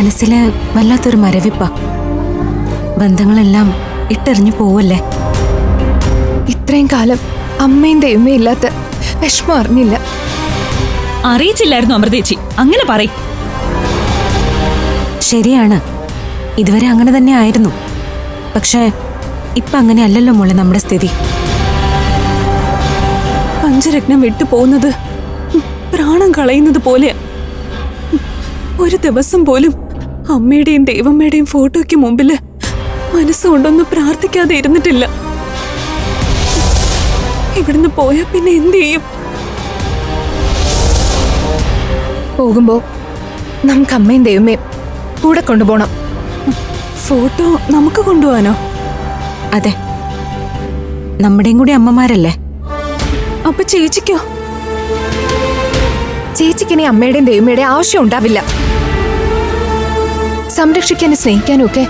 മനസ്സിൽ വല്ലാത്തൊരു മരവിപ്പ. ബന്ധങ്ങളെല്ലാം ഇട്ടെറിഞ്ഞു പോവല്ലേ? ഇത്രയും കാലം അമ്മയും ദൈവമേ ഇല്ലാത്ത വിഷമം അറിഞ്ഞില്ല. അറിയിച്ചില്ലായിരുന്നു അമൃതേച്ചി അങ്ങനെ പറ ശരിയാണ്. ഇതുവരെ അങ്ങനെ തന്നെ ആയിരുന്നു. പക്ഷേ ഇപ്പൊ അങ്ങനെ അല്ലല്ലോ മോളെ നമ്മുടെ സ്ഥിതി. പഞ്ചരത്നം വിട്ടു പോകുന്നത് പ്രാണം കളയുന്നത് പോലെ ഒരു ദിവസം പോലും അമ്മയുടെയും ദൈവമ്മയുടെയും ഫോട്ടോയ്ക്ക് മുമ്പിൽ മനസ്സുകൊണ്ടൊന്നും പ്രാർത്ഥിക്കാതെ ഇരുന്നിട്ടില്ല. ഇവിടുന്ന് പോയാ പിന്നെ എന്ത് ചെയ്യും? പോകുമ്പോ നമുക്ക് അമ്മയും ദൈവമേയും കൂടെ കൊണ്ടുപോകണം ഫോട്ടോ നമുക്ക് കൊണ്ടുപോകാനോ അതെ. നമ്മുടെയും കൂടി അമ്മമാരല്ലേ? അപ്പൊ ചേച്ചിക്കോ? ചേച്ചിക്കിനി അമ്മയുടെയും ദൈവമയുടെയും ആവശ്യം ഉണ്ടാവില്ല. സംരക്ഷിക്കാനും സ്നേഹിക്കാനും ഒക്കെ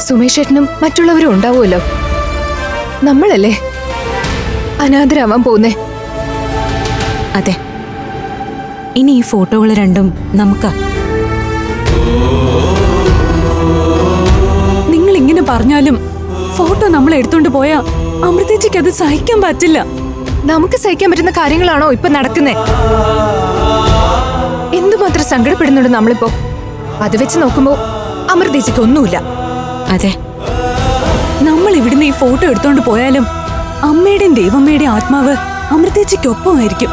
സുമേഷ് ഏട്ടനും മറ്റുള്ളവരും ഉണ്ടാവുമല്ലോ. നമ്മളല്ലേ അനാഥരാവാൻ പോകുന്നേ? അതെ. ഇനി ഈ ഫോട്ടോകൾ രണ്ടും നമുക്കാ. നിങ്ങൾ ഇങ്ങനെ പറഞ്ഞാലും ഫോട്ടോ നമ്മൾ എടുത്തോണ്ട് പോയാ അമൃതേച്ചിക്ക് അത് സഹിക്കാൻ പറ്റില്ല. നമുക്ക് സഹിക്കാൻ പറ്റുന്ന കാര്യങ്ങളാണോ ഇപ്പൊ നടക്കുന്നേ? എന്തുമാത്രം സങ്കടപ്പെടുന്നുണ്ട് നമ്മളിപ്പോ? അത് വെച്ച് നോക്കുമ്പോ അമൃതേച്ചിക്ക് ഒന്നുമില്ല. അതെ. നമ്മൾ ഇവിടുന്ന് ഈ ഫോട്ടോ എടുത്തോണ്ട് പോയാലും അമ്മയുടെയും ദൈവമ്മയുടെയും ആത്മാവ് അമൃതേച്ചിക്കൊപ്പമായിരിക്കും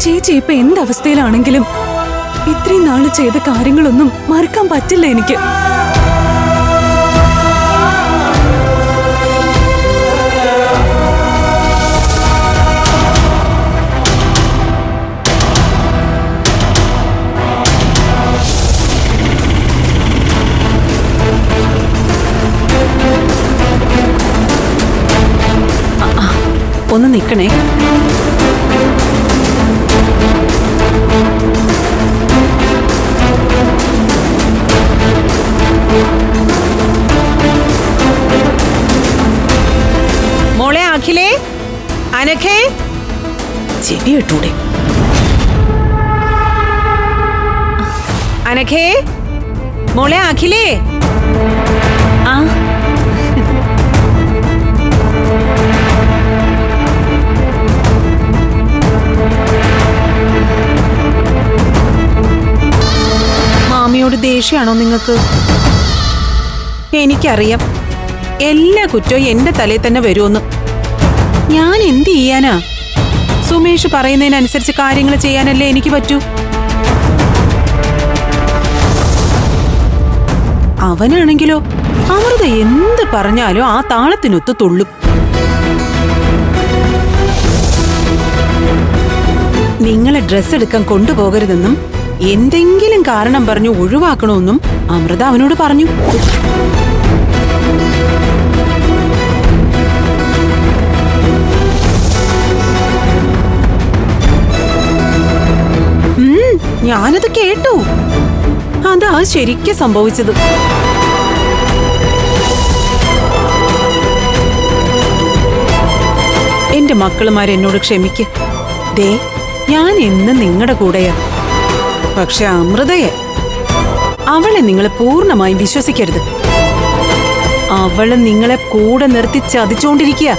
ചേച്ചി ഇപ്പൊ എന്തവസ്ഥയിലാണെങ്കിലും ഇത്രയും നാൾ ചെയ്ത കാര്യങ്ങളൊന്നും മറക്കാൻ പറ്റില്ല എനിക്ക്. ഒന്ന് നിൽക്കണേ മോളെ അഖിലേ അനഖേ. ചെവി അനഖേ മോളെ അഖിലേ. ദേഷ്യമാണോ നിങ്ങൾക്ക്? എനിക്കറിയാം. എല്ലാ കുറ്റവും എന്റെ തലയിൽ തന്നെ വരുമെന്ന്. ഞാൻ എന്ത് ചെയ്യാനാ? സുമേഷ് പറയുന്നതിനനുസരിച്ച് കാര്യങ്ങൾ ചെയ്യാനല്ലേ എനിക്ക് പറ്റൂ? അവനാണെങ്കിലോ അമൃത എന്ത് പറഞ്ഞാലും ആ താളത്തിനൊത്ത് തുള്ളും. നിങ്ങളെ ഡ്രസ്സ് എടുക്കാൻ കൊണ്ടുപോകരുതെന്നും എന്തെങ്കിലും കാരണം പറഞ്ഞു ഒഴിവാക്കണമെന്നും അമൃത അവനോട് പറഞ്ഞു ഞാനത് കേട്ടു. അതാ ശരിക്കും സംഭവിച്ചത്. എന്റെ മക്കളുമാർ എന്നോട് ക്ഷമിക്ക്. ദേ ഞാൻ എന്ന് നിങ്ങളുടെ കൂടെയാ. പക്ഷെ അമൃതയെ അവളെ നിങ്ങളെ പൂർണമായും വിശ്വസിക്കരുത്. അവൾ നിങ്ങളെ കൂടെ നിർത്തി ചതിച്ചുകൊണ്ടിരിക്കുക